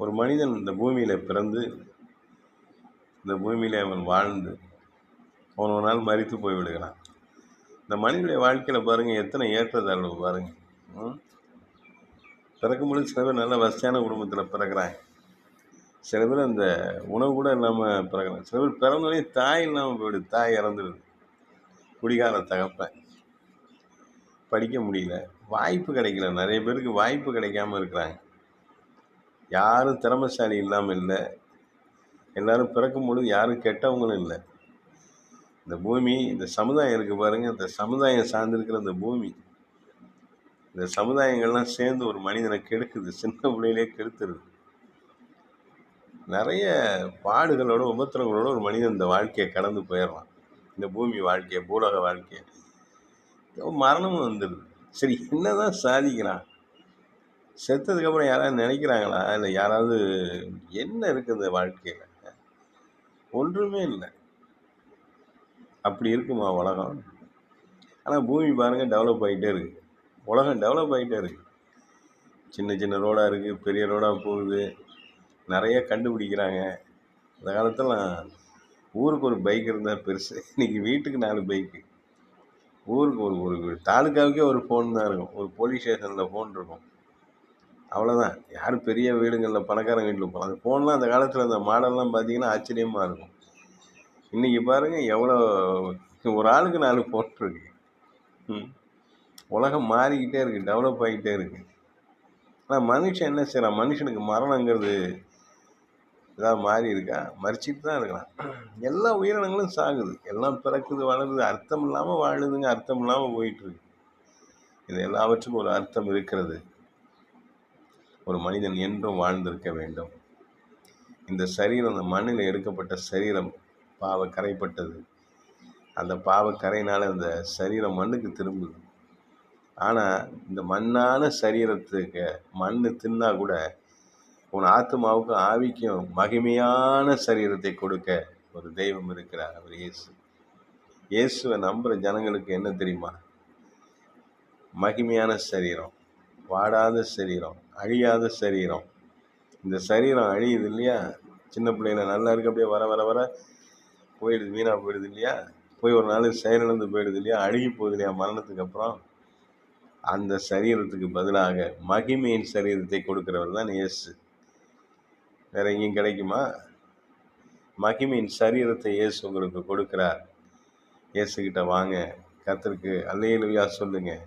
ஒரு மனிதன் இந்த பூமியில் பிறந்து இந்த பூமியில் அவன் வாழ்ந்து அவன் ஒரு நாள் மறித்து போய்விடுகிறான். இந்த மனிதனுடைய வாழ்க்கையில் பாருங்கள் எத்தனை ஏற்றத்தாழ்வு பாருங்கள் பிறக்கும் பொழுது சில பேர் நல்ல வசதியான குடும்பத்தில் பிறக்கிறாங்க. சில பேர் அந்த உணவு கூட இல்லாமல் பிறக்கிறாங்க. சில பேர் பிறந்தோடனே தாய் இல்லாமல் போயிடுது. தாய் இறந்துடுது. குடிகார தகப்பேன் படிக்க முடியல. வாய்ப்பு கிடைக்கல. நிறைய பேருக்கு வாய்ப்பு கிடைக்காம இருக்கிறாங்க. யாரும் திறமைசாலி இல்லாமல் இல்லை. எல்லாரும் பிறக்கும் பொழுது யாரும் கெட்டவங்களும் இல்லை. இந்த பூமி இந்த சமுதாயம் இருக்குது பாருங்கள் இந்த சமுதாயம் சார்ந்திருக்கிற இந்த பூமி இந்த சமுதாயங்கள்லாம் சேர்ந்து ஒரு மனிதனை கெடுக்குது. சின்ன பிள்ளையிலே கெடுத்துருது. நிறைய பாடுகளோட உபத்திரங்களோட ஒரு மனிதன் இந்த வாழ்க்கையை கடந்து போயிடலாம் இந்த பூமி வாழ்க்கையை பூலோக வாழ்க்கையை மரணமும் வந்துடுது சரி என்னதான் சாதிக்கிறான்? செத்ததுக்கப்புறம் யாராவது நினைக்கிறாங்களா? இல்லை யாராவது என்ன இருக்குது இந்த வாழ்க்கையில்? ஒன்றுமே இல்லை. அப்படி இருக்குமா உலகம்? ஆனால் பூமி பாருங்கள் டெவலப் ஆகிட்டே இருக்குது உலகம் டெவலப் ஆகிட்டே இருக்குது சின்ன சின்ன ரோடாக இருக்குது பெரிய ரோடாக போகுது. நிறைய கண்டுபிடிக்கிறாங்க. இந்த காலத்தில் ஊருக்கு ஒரு பைக் இருந்தால் பெருசு. இன்றைக்கி வீட்டுக்கு நாலு பைக்கு ஊருக்கு ஒரு ஒரு தாலுக்காவுக்கே ஒரு ஃபோன் தான் இருக்கும். ஒரு போலீஸ் ஸ்டேஷனில் ஃபோன் இருக்கும். அவ்வளோதான் யாரும் பெரிய வீடுங்களில் பணக்காரங்க வீட்டில் போகலாம் அந்த ஃபோன்லாம் அந்த காலத்தில் அந்த மாடல்லாம் பார்த்தீங்கன்னா ஆச்சரியமாக இருக்கும். இன்றைக்கி பாருங்கள் எவ்வளோ ஒரு ஆளுக்கு நாலு ஃபோன் இருக்கு. உலகம் மாறிக்கிட்டே இருக்குது டெவலப் ஆகிட்டே இருக்குது ஆனால் மனுஷன் என்ன செய்கிறான் மனுஷனுக்கு மரணங்கிறது ஏதாவது மாறி இருக்கா? மறிச்சிட்டு தான் இருக்கலாம் எல்லா உயிரினங்களும் சாகுது. எல்லாம் பிறக்குது வளருது அர்த்தம் இல்லாமல் வாழுதுங்க அர்த்தம் இல்லாமல் போயிட்டுருக்கு இது எல்லாவற்றுக்கும் ஒரு அர்த்தம் இருக்கிறது. ஒரு மனிதன் என்றும் வாழ்ந்திருக்க வேண்டும். இந்த சரீரம் அந்த மண்ணில் எடுக்கப்பட்ட சரீரம் பாவ கரைப்பட்டது. அந்த பாவ கரையினால் அந்த சரீரம் மண்ணுக்கு திரும்புது. ஆனால் இந்த மண்ணான சரீரத்துக்கு மண் தின்னா கூட உன் ஆத்மாவுக்கும் ஆவிக்கும் மகிமையான சரீரத்தை கொடுக்க ஒரு தெய்வம் இருக்கிறார் அவர் இயேசு. இயேசுவை நம்புகிற ஜனங்களுக்கு என்ன தெரியுமா? மகிமையான சரீரம். வாடாத சரீரம் அழியாத சரீரம். இந்த சரீரம் அழியுது இல்லையா? சின்ன பிள்ளைங்கள நல்லா இருக்கு அப்படியே வர வர வர. போயிடுது வீணாக போயிடுது இல்லையா? போய் ஒரு நாள் செயலிழந்து போயிடுது இல்லையா? அழுகி போகுது இல்லையா? மரணத்துக்கு அப்புறம். அந்த சரீரத்துக்கு பதிலாக மகிமையின் சரீரத்தை கொடுக்கிறவர் தான் இயேசு. வேற எங்கேயும் கிடைக்குமா? மகிமையின் சரீரத்தை இயேசு உங்களுக்கு கொடுக்கிறார். இயேசுக்கிட்ட வாங்க. கர்த்தருக்கு அல்லேலூயா சொல்லுங்கள்